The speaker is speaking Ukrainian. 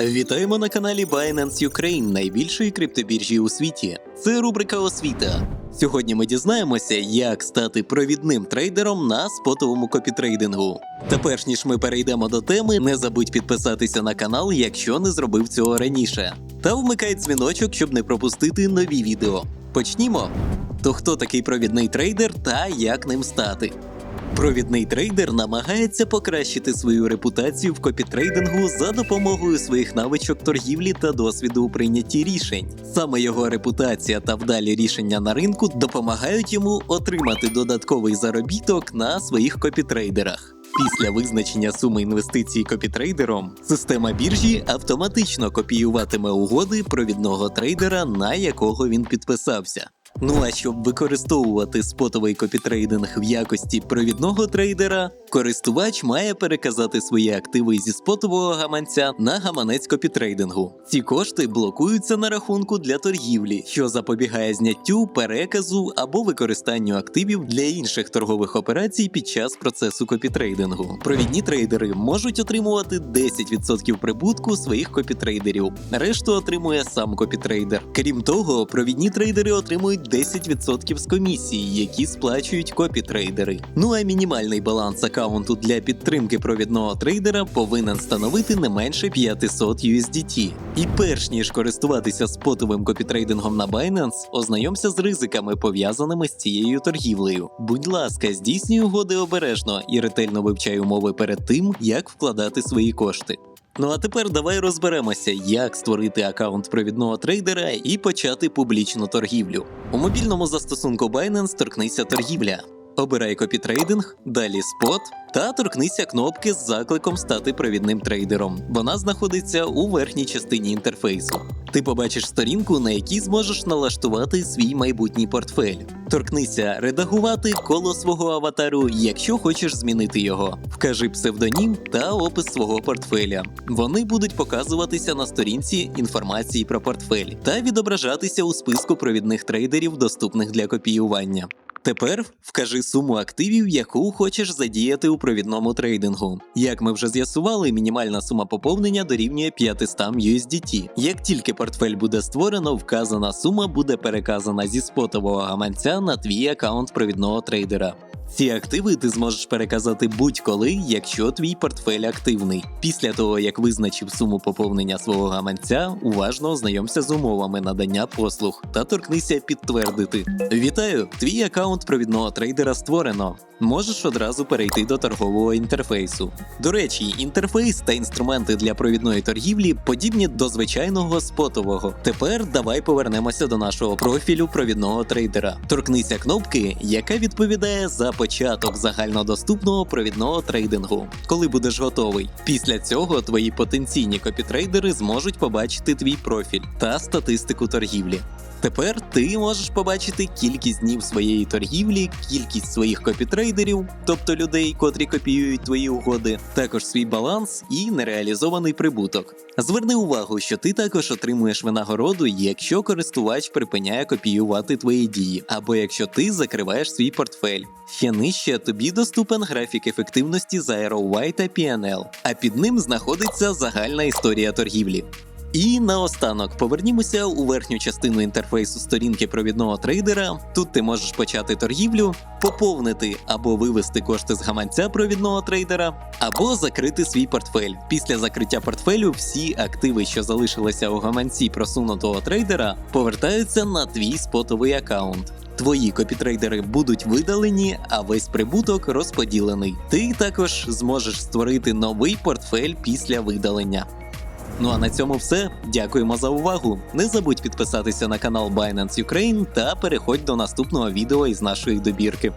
Вітаємо на каналі Binance Ukraine, найбільшої криптобіржі у світі. Це рубрика освіта. Сьогодні ми дізнаємося, як стати провідним трейдером на спотовому копітрейдингу. Та перш ніж ми перейдемо до теми, не забудь підписатися на канал, якщо не зробив цього раніше. Та вмикай дзвіночок, щоб не пропустити нові відео. Почнімо. То хто такий провідний трейдер та як ним стати? Провідний трейдер намагається покращити свою репутацію в копітрейдингу за допомогою своїх навичок торгівлі та досвіду у прийнятті рішень. Саме його репутація та вдалі рішення на ринку допомагають йому отримати додатковий заробіток на своїх копітрейдерах. Після визначення суми інвестицій копітрейдером, система біржі автоматично копіюватиме угоди провідного трейдера, на якого він підписався. Ну а щоб використовувати спотовий копітрейдинг в якості провідного трейдера, користувач має переказати свої активи зі спотового гаманця на гаманець копітрейдингу. Ці кошти блокуються на рахунку для торгівлі, що запобігає зняттю, переказу або використанню активів для інших торгових операцій під час процесу копітрейдингу. Провідні трейдери можуть отримувати 10% прибутку своїх копітрейдерів. Решту отримує сам копітрейдер. Крім того, провідні трейдери отримують 10% з комісії, які сплачують копітрейдери. Ну а мінімальний баланс аккаунту для підтримки провідного трейдера повинен становити не менше 500 USDT. І перш ніж користуватися спотовим копітрейдингом на Binance, ознайомся з ризиками, пов'язаними з цією торгівлею. Будь ласка, здійснюй угоди обережно і ретельно вивчай умови перед тим, як вкладати свої кошти. Ну а тепер давай розберемося, як створити аккаунт провідного трейдера і почати публічну торгівлю. У мобільному застосунку Binance торкнися торгівля. Обирай копітрейдинг, далі спот та торкнися кнопки з закликом стати провідним трейдером. Вона знаходиться у верхній частині інтерфейсу. Ти побачиш сторінку, на якій зможеш налаштувати свій майбутній портфель. Торкнися редагувати коло свого аватару, якщо хочеш змінити його. Вкажи псевдонім та опис свого портфеля. Вони будуть показуватися на сторінці інформації про портфель та відображатися у списку провідних трейдерів, доступних для копіювання. Тепер вкажи суму активів, яку хочеш задіяти у провідному трейдингу. Як ми вже з'ясували, мінімальна сума поповнення дорівнює 500 USDT. Як тільки портфель буде створено, вказана сума буде переказана зі спотового гаманця на твій аккаунт провідного трейдера. Ці активи ти зможеш переказати будь-коли, якщо твій портфель активний. Після того, як визначив суму поповнення свого гаманця, уважно ознайомся з умовами надання послуг та торкнися підтвердити. Вітаю! Твій аккаунт провідного трейдера створено. Можеш одразу перейти до торгового інтерфейсу. До речі, інтерфейс та інструменти для провідної торгівлі подібні до звичайного спотового. Тепер давай повернемося до нашого профілю провідного трейдера. Торкнися кнопки, яка відповідає за початок загальнодоступного провідного трейдингу, коли будеш готовий. Після цього твої потенційні копітрейдери зможуть побачити твій профіль та статистику торгівлі. Тепер ти можеш побачити кількість днів своєї торгівлі, кількість своїх копітрейдерів, тобто людей, котрі копіюють твої угоди, також свій баланс і нереалізований прибуток. Зверни увагу, що ти також отримуєш винагороду, якщо користувач припиняє копіювати твої дії, або якщо ти закриваєш свій портфель. Ще нижче тобі доступен графік ефективності за ROI та PNL, а під ним знаходиться загальна історія торгівлі. І наостанок повернімося у верхню частину інтерфейсу сторінки провідного трейдера. Тут ти можеш почати торгівлю, поповнити або вивести кошти з гаманця провідного трейдера, або закрити свій портфель. Після закриття портфелю всі активи, що залишилися у гаманці просунутого трейдера, повертаються на твій спотовий аккаунт. Твої копітрейдери будуть видалені, а весь прибуток розподілений. Ти також зможеш створити новий портфель після видалення. Ну а на цьому все. Дякуємо за увагу. Не забудь підписатися на канал Binance Ukraine та переходь до наступного відео із нашої добірки.